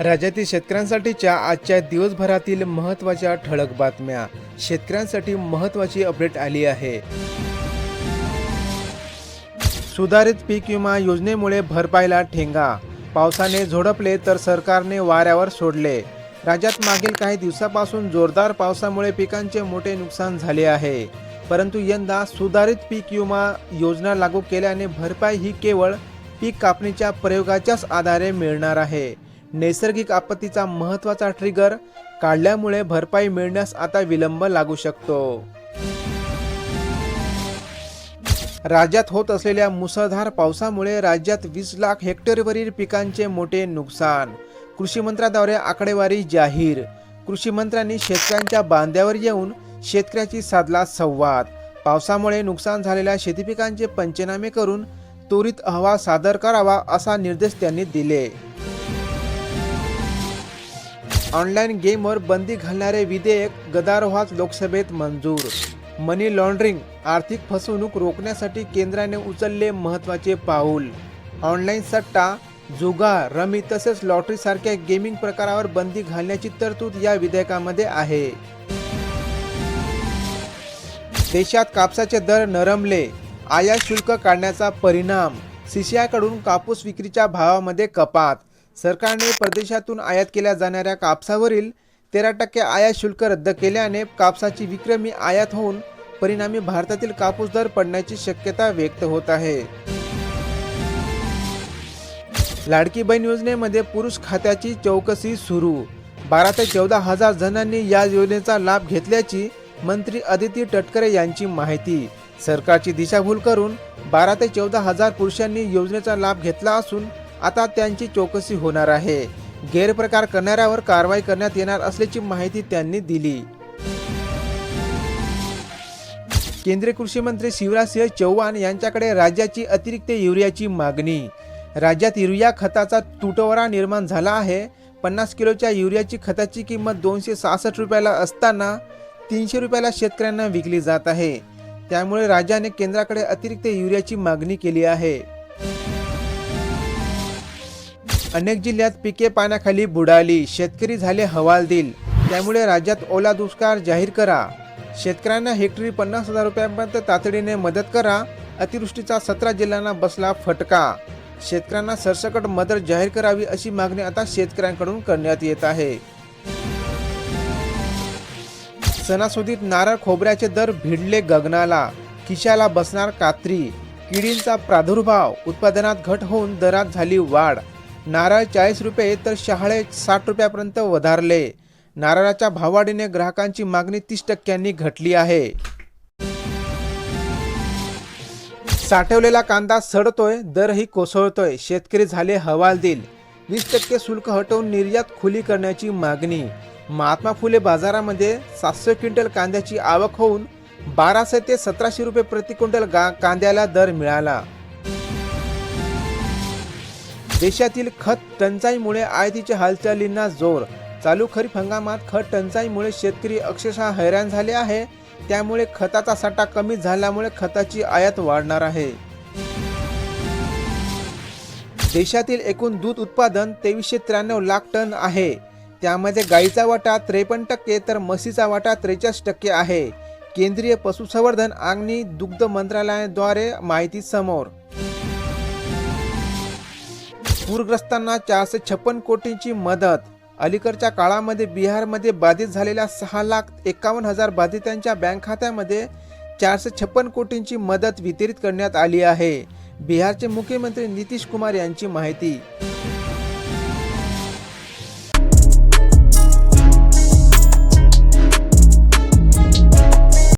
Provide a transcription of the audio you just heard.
राज्यातील शेतकऱ्यांसाठीच्या आजच्या दिवसभरातील महत्त्वाच्या ठळक बातम्या. शेतकऱ्यांसाठी महत्त्वाची अपडेट आली आहे. सुधारित पीक विमा योजनेमुळे भरपाईला ठेंगा. पावसाने झोडपले तर सरकारने वाऱ्यावर सोडले. राज्यात मागील काही दिवसापासून जोरदार पावसामुळे पिकांचे मोठे नुकसान झाले आहे. परंतु यंदा सुधारित पीक विमा योजना लागू केल्याने भरपाई ही केवळ पीक कापणीच्या प्रयोगाच्याच आधारे मिळणार आहे. नैसर्गिक आपत्तीचा महत्त्वाचा ट्रिगर काढल्यामुळे भरपाई मिळण्यास आता विलंब लागू शकतो. राज्यात होत असलेल्या मुसळधार पावसामुळे राज्यात वीस लाख हेक्टरवरील पिकांचे मोठे नुकसान. कृषी मंत्र्याद्वारे आकडेवारी जाहीर. कृषी मंत्र्यांनी शेतकऱ्यांच्या बांध्यावर येऊन शेतकऱ्याची साधला संवाद. पावसामुळे नुकसान झालेल्या शेतीपिकांचे पंचनामे करून त्वरित अहवाल सादर करावा असा निर्देश त्यांनी दिले. ऑनलाईन गेमवर बंदी घालणारे विधेयक गदारोहात लोकसभेत मंजूर. मनी लॉन्ड्रिंग आर्थिक फसवणूक रोखण्यासाठी केंद्राने उचलले महत्त्वाचे पाऊल. ऑनलाईन सट्टा जुगार रमी तसेच लॉटरी सारख्या गेमिंग प्रकारावर बंदी घालण्याची तरतूद या विधेयकामध्ये आहे. देशात कापसाचे दर नरमले आयात शुल्क काढण्याचा परिणाम. सीसीआयकडून कापूस विक्रीच्या भावामध्ये कपात. सरकारने परदेशातून आयात केल्या जाणाऱ्या कापसावरील तेरा टक्के आयात शुल्क रद्द केल्याने कापसाची विक्रमी आयात होऊन परिणामी भारतातील कापूस दर पडण्याची शक्यता व्यक्त होत आहे. लाडकी बहीण योजनेमध्ये पुरुष खात्याची चौकशी सुरू. बारा ते चौदा हजार जणांनी या योजनेचा लाभ घेतल्याची मंत्री अदिती तटकरे यांची माहिती. सरकारची दिशाभूल करून बारा ते चौदा हजार पुरुषांनी योजनेचा लाभ घेतला असून आता त्यांची चौकशी होणार आहे. गैरप्रकार करणाऱ्यावर कारवाई करण्यात येणार असल्याची माहिती त्यांनी दिली. केंद्रीय कृषी मंत्री शिवराजसिंह चौहान यांच्याकडे राज्याची अतिरिक्त युरियाची मागणी. राज्यात युरिया खताचा तुटवडा निर्माण झाला आहे. पन्नास किलोच्या युरियाची खताची किंमत दोनशे सहासष्ट रुपयाला असताना तीनशे रुपयाला शेतकऱ्यांना विकली जात आहे. त्यामुळे राज्याने केंद्राकडे अतिरिक्त युरियाची मागणी केली आहे. अनेक जिल्ह्यात पिके पाण्याखाली बुडाली शेतकरी झाले हवालदिल. त्यामुळे राज्यात ओला दुष्काळ जाहीर करा. शेतकऱ्यांना हेक्टरी पन्नास हजार रुपयांपर्यंत तातडीने मदत करा. अतिवृष्टीचा सतरा जिल्ह्यांना बसला फटका. शेतकऱ्यांना सरसकट मदत जाहीर करावी अशी मागणी आता शेतकऱ्यांकडून करण्यात येत आहे. सणासुदीत नारळ खोबऱ्याचे दर भिडले गगनाला. खिशाला बसणार कात्री. किडींचा प्रादुर्भाव. उत्पादनात घट होऊन दरात झाली वाढ. नारळ चाळीस रुपये तर शहाळे साठ रुपयापर्यंत वधारले. नारळाच्या भाववाढीने ग्राहकांची मागणी तीस टक्क्यांनी घटली आहे. साठवलेला कांदा सडतोय दरही कोसळतोय. शेतकरी झाले हवालदिल. वीस टक्के शुल्क हटवून निर्यात खुली करण्याची मागणी. महात्मा फुले बाजारामध्ये सातशे क्विंटल कांद्याची आवक होऊन बाराशे ते सतराशे रुपये प्रति क्विंटल गा कांद्याला दर मिळाला. देशातील खत टंचाईमुळे आयातीच्या हालचालींना जोर. चालू खरीप हंगामात खत टंचाईमुळे शेतकरी अक्षरशः हैराण झाले आहे. त्यामुळे खताचा साठा कमी झाल्यामुळे खताची आयात वाढणार आहे. देशातील एकूण दूध उत्पादन तेवीसशे त्र्याण्णव लाख टन आहे. त्यामध्ये गाईचा वाटा त्रेपन्न टक्के तर म्हशीचा वाटा त्रेचाळीस टक्के आहे. केंद्रीय पशुसंवर्धन आणि दुग्ध मंत्रालयाद्वारे माहिती समोर. पूरग्रस्तांना चारशे छप्पन कोटींची मदत. अलीकडच्या काळामध्ये बिहारमध्ये बाधित झालेल्या सहा लाख एकावन्न हजार बाधितांच्या बँक खात्यामध्ये चारशे छप्पन कोटींची मदत वितरित करण्यात आली आहे. बिहारचे मुख्यमंत्री नितीश कुमार यांची माहिती.